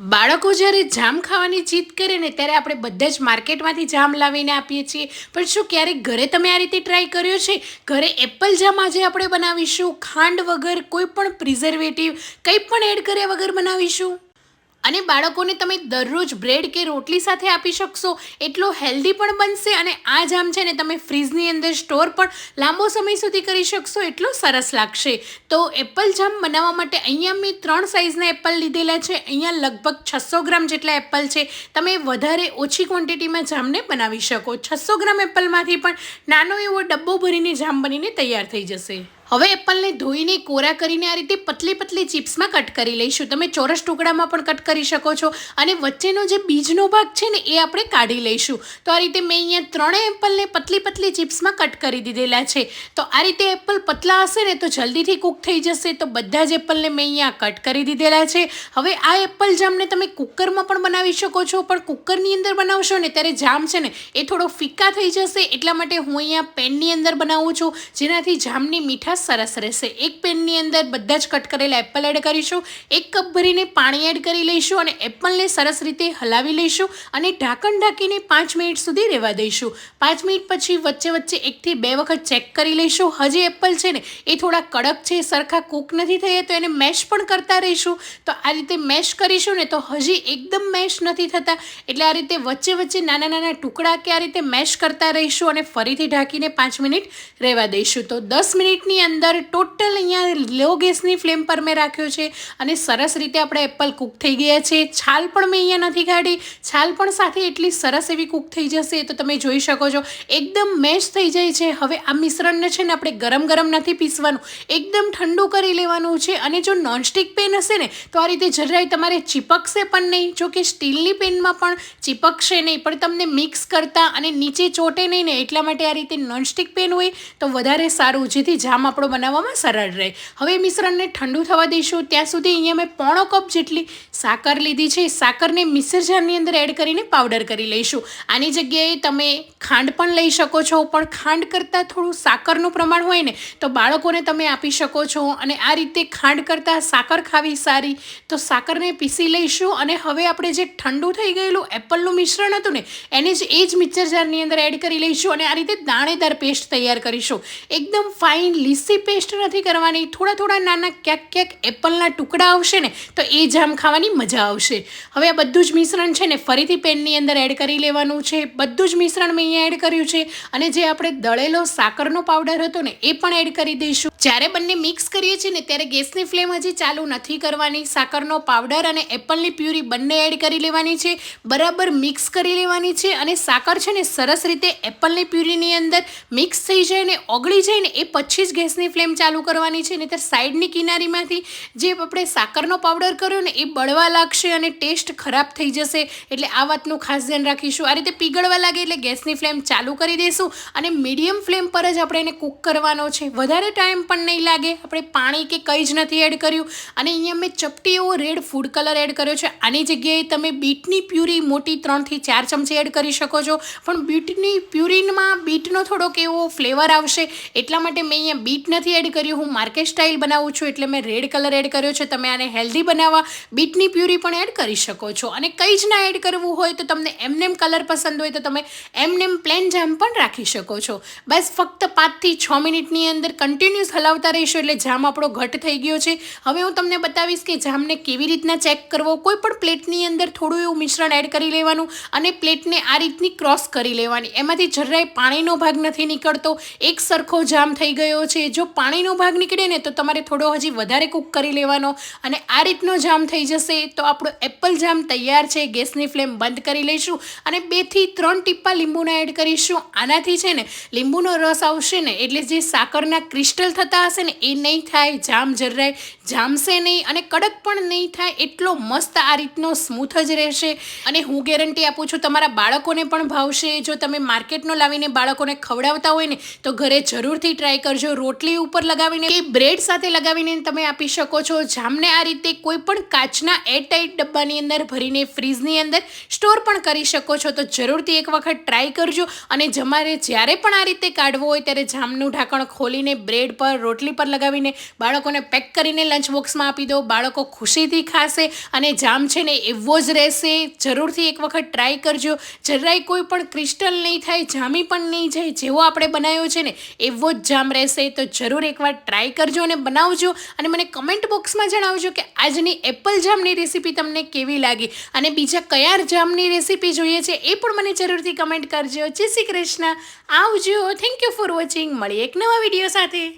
બાળકો જ્યારે જામ ખાવાની જીદ કરે ને ત્યારે આપણે બધા જ માર્કેટમાંથી જામ લાવીને આપીએ છીએ. પણ શું ક્યારેક ઘરે તમે આ રીતે ટ્રાય કર્યો છે? ઘરે એપલ જામ આજે આપણે બનાવીશું, ખાંડ વગર કોઈ પણ પ્રિઝર્વેટિવ, કંઈ પણ એડ કર્યા વગર બનાવીશું? અને બાળકોને તમે દરરોજ બ્રેડ કે રોટલી સાથે આપી શકશો. એટલો હેલ્ધી પણ બનશે અને આ જામ છે ને તમે ફ્રીજની અંદર સ્ટોર પણ લાંબો સમય સુધી કરી શકશો, એટલો સરસ લાગશે. તો એપલ જામ બનાવવા માટે અહીંયા મેં ત્રણ સાઇઝના એપલ લીધેલા છે. અહીંયા લગભગ છસો ગ્રામ જેટલા એપલ છે. તમે વધારે ઓછી ક્વોન્ટિટીમાં જામને બનાવી શકો. છસો ગ્રામ એપલમાંથી પણ નાનો એવો ડબ્બો ભરીને જામ બનીને તૈયાર થઈ જશે. હવે એપલને ધોઈને કોરા કરીને આ રીતે પતલી પતલી ચિપ્સમાં કટ કરી લઈશું. તમે ચોરસ ટુકડામાં પણ કટ કરી શકો છો અને વચ્ચેનો જે બીજનો ભાગ છે ને, એ આપણે કાઢી લઈશું. તો આ રીતે મેં અહીંયા ત્રણેય એપલને પતલી પતલી ચિપ્સમાં કટ કરી દીધેલા છે. તો આ રીતે એપલ પતલા હશે ને, તો જલ્દીથી કૂક થઈ જશે. તો બધા જ એપલને મેં અહીંયા કટ કરી દીધેલા છે. હવે આ એપલ જામને તમે કુકરમાં પણ બનાવી શકો છો, પણ કુકરની અંદર બનાવશો ને, ત્યારે જામ છે ને, એ થોડો ફિક્કા થઈ જશે. એટલા માટે હું અહીંયા પેનની અંદર બનાવું છું, જેનાથી જામની મીઠાશ સરસ રહેશે. એક પેનની અંદર બધા જ કટ કરેલા એપલ એડ કરીશું, એક કપ ભરીને પાણી એડ કરી લઈશું અને એપલને સરસ રીતે હલાવી લઈશું અને ઢાંકણ ઢાંકીને પાંચ મિનિટ સુધી રહેવા દઈશું. પાંચ મિનિટ પછી વચ્ચે વચ્ચે એકથી બે વખત ચેક કરી લઈશું. હજી એપલ છે ને, એ થોડા કડક છે, સરખા કૂક નથી થયા, તો એને મેશ પણ કરતા રહીશું. તો આ રીતે મેશ કરીશું ને તો હજી એકદમ મેશ નથી થતા. એટલે આ રીતે વચ્ચે વચ્ચે નાના નાના ટુકડા કે આ રીતે મેશ કરતા રહીશું અને ફરીથી ઢાંકીને પાંચ મિનિટ રહેવા દઈશું. તો દસ મિનિટની અંદર ટોટલ અહીંયા લો ગેસની ફ્લેમ પર મેં રાખ્યો છે અને સરસ રીતે આપણે એપલ કૂક થઈ ગયા છે. છાલ પણ મેં અહીંયા નથી કાઢી. છાલ પણ સાથે એટલી સરસ એવી કૂક થઈ જશે તો તમે જોઈ શકો છો. એકદમ મેશ થઈ જાય છે. હવે આ મિશ્રણને છે ને આપણે ગરમ ગરમ નથી પીસવાનું. એકદમ ઠંડુ કરી લેવાનું છે અને જો નોનસ્ટિક પેન હશે ને તો આ રીતે જરાય તમારે ચીપકશે પણ નહીં. જો કે સ્ટીલની પેનમાં પણ ચીપકશે નહીં. પણ તમને મિક્સ કરતા અને નીચે ચોટે નહીં ને એટલા માટે આ રીતે નોનસ્ટિક પેન હોય તો વધારે સારું. જેથી જામ આપણો બનાવવામાં સરળ રહે. હવે મિશ્રણને ઠંડુ થવા દઈશું. ત્યાં સુધી અહીંયા મેં પોણો કપ જેટલી સાકર લીધી છે. સાકરને મિક્સર જારની અંદર એડ કરીને પાવડર કરી લઈશું. આની જગ્યાએ તમે ખાંડ પણ લઈ શકો છો. પણ ખાંડ કરતાં થોડું સાકરનું પ્રમાણ હોય ને, તો બાળકોને તમે આપી શકો છો. અને આ રીતે ખાંડ કરતાં સાકર ખાવી સારી. તો સાકરને પીસી લઈશું. અને હવે આપણે જે ઠંડુ થઈ ગયેલું એપલનું મિશ્રણ હતું ને, એને જ એ જ મિક્સર જારની અંદર એડ કરી લઈશું. અને આ રીતે દાણેદાર પેસ્ટ તૈયાર કરીશું. એકદમ ફાઇન લીસી પેસ્ટ નથી કરવાની. થોડા થોડા નાના ક્યાંક ક્યાંક એપલના ટુકડા આવશે ને, તો એ જામ ખાવાની મજા આવશે. હવે આ બધું જ મિશ્રણ છે ને, ફરીથી પેનની અંદર એડ કરી લેવાનું છે. બધું જ મિશ્રણ મેં અહીંયા એડ કર્યું છે. અને જે આપણે દળેલો સાકરનો પાવડર હતો ને, એ પણ એડ કરી દઈશું. જ્યારે બંને મિક્સ કરીએ છીએ ને, ત્યારે ગેસની ફ્લેમ હજી ચાલુ નથી કરવાની. સાકરનો પાવડર અને એપલની પ્યુરી બંને એડ કરી લેવાની છે. બરાબર મિક્સ કરી લેવાની છે અને સાકર છે ને, સરસ રીતે એપલની પ્યુરીની અંદર મિક્સ થઈ જાય ને, ઓગળી જાય ને, એ પછી જ ગેસની ફ્લેમ ચાલુ કરવાની છે નહીંતર સાઈડની કિનારીમાંથી જે આપણે સાકરનો પાવડર કર્યો ને એ બળવા લાગશે અને ટેસ્ટ ખરાબ થઈ જશે. એટલે આ વાતનું ખાસ ધ્યાન રાખીશું. આ રીતે પીગળવા લાગે એટલે ગેસની ફ્લેમ ચાલુ કરી દઈશું અને મીડિયમ ફ્લેમ પર જ આપણે એને કૂક કરવાનો છે. વધારે ટાઈમ પણ નહીં લાગે. આપણે પાણી કે કંઈ જ નથી એડ કર્યું. અને અહીંયા મેં ચપટી એવો રેડ ફૂડ કલર એડ કર્યો છે. આની જગ્યાએ તમે બીટની પ્યુરી મોટી ત્રણથી ચાર ચમચી એડ કરી શકો છો. પણ બીટની પ્યુરીમાં બીટનો થોડોક એવો ફ્લેવર આવશે. એટલા માટે મેં અહીંયા બીટ નથી એડ કર્યું, હું માર્કેટ સ્ટાઇલ બનાવું છું એટલે મેં રેડ કલર એડ કર્યો છે, તમે આને હેલ્ધી બનાવવા, બીટની પ્યુરી પણ એડ કરી શકો છો. અને કંઈ જ ના એડ કરવું હોય તો તમને એમનેમ કલર પસંદ હોય તો તમે એમનેમ પ્લેન જામ પણ રાખી શકો છો. બસ ફક્ત પાંચથી છ મિનિટની અંદર કન્ટિન્યુઅસ હલાવતા રહીશો એટલે જામ આપણો ઘટ થઈ ગયો છે. હવે હું તમને બતાવીશ કે જામને કેવી રીતના ચેક કરવો, કોઈ પણ પ્લેટની અંદર થોડું એવું મિશ્રણ એડ કરી લેવાનું અને પ્લેટને આ રીતની ક્રોસ કરી લેવાની. એમાંથી જરાય પાણીનો ભાગ નથી નીકળતો. એક સરખો જામ થઈ ગયો છે જો પાણીનો ભાગ નીકળે ને તો તમારે થોડો હજી વધારે કૂક કરી લેવાનો અને આ રીતનો જામ થઈ જશે તો આપણો એપલ જામ તૈયાર છે. ગેસની ફ્લેમ બંધ કરી લઈશું અને બેથી ત્રણ ટીપા લીંબુના એડ કરીશું. આનાથી છે ને લીંબુનો રસ આવશે ને એટલે જે સાકરના ક્રિસ્ટલ થતા હશે ને એ નહીં થાય, જામ જરાય જામશે નહીં અને કડક પણ નહીં થાય એટલો મસ્ત આ રીતનો સ્મૂથ જ રહેશે. અને હું ગેરંટી આપું છું તમારા બાળકોને પણ ભાવશે. જો તમે માર્કેટનો લાવીને બાળકોને ખવડાવતા હોય ને તો ઘરે જરૂરથી ટ્રાય કરજો. રોટલી રોટલી ઉપર લગાવીને કે બ્રેડ સાથે લગાવીને તમે આપી શકો છો. જામને આ રીતે કોઈ પણ કાચના એરટાઈટ ડબ્બાની અંદર ભરીને ફ્રીજની અંદર સ્ટોર પણ કરી શકો છો. તો જરૂરથી એક વખત ટ્રાય કરજો. અને જમારે જ્યારે પણ આ રીતે કાઢવો હોય ત્યારે જામનું ઢાંકણ ખોલીને બ્રેડ પર, રોટલી પર લગાવીને બાળકોને પેક કરીને લંચ બોક્સમાં આપી દો. બાળકો ખુશીથી ખાશે અને જામ છે ને એવો જ રહેશે. જરૂરથી એક વખત ટ્રાય કરજો. જરાય કોઈ પણ ક્રિસ્ટલ નહીં થાય, જામી પણ નહીં જાય. જેવો આપણે બનાવ્યો છે ને એવો જ જામ રહેશે. તો જરૂર એકવાર ટ્રાય કરજો અને બનાવજો અને મને કમેન્ટ બોક્સમાં જણાવજો કે આજની એપલ જામની રેસીપી તમને કેવી લાગી અને બીજા કયા જામની રેસીપી જોઈએ છે એ પણ મને જરૂરથી કમેન્ટ કરજો. જય શ્રી કૃષ્ણ. આવજો. થેન્ક યુ ફોર વોચિંગ મળીએ એક નવા વીડિયો સાથે.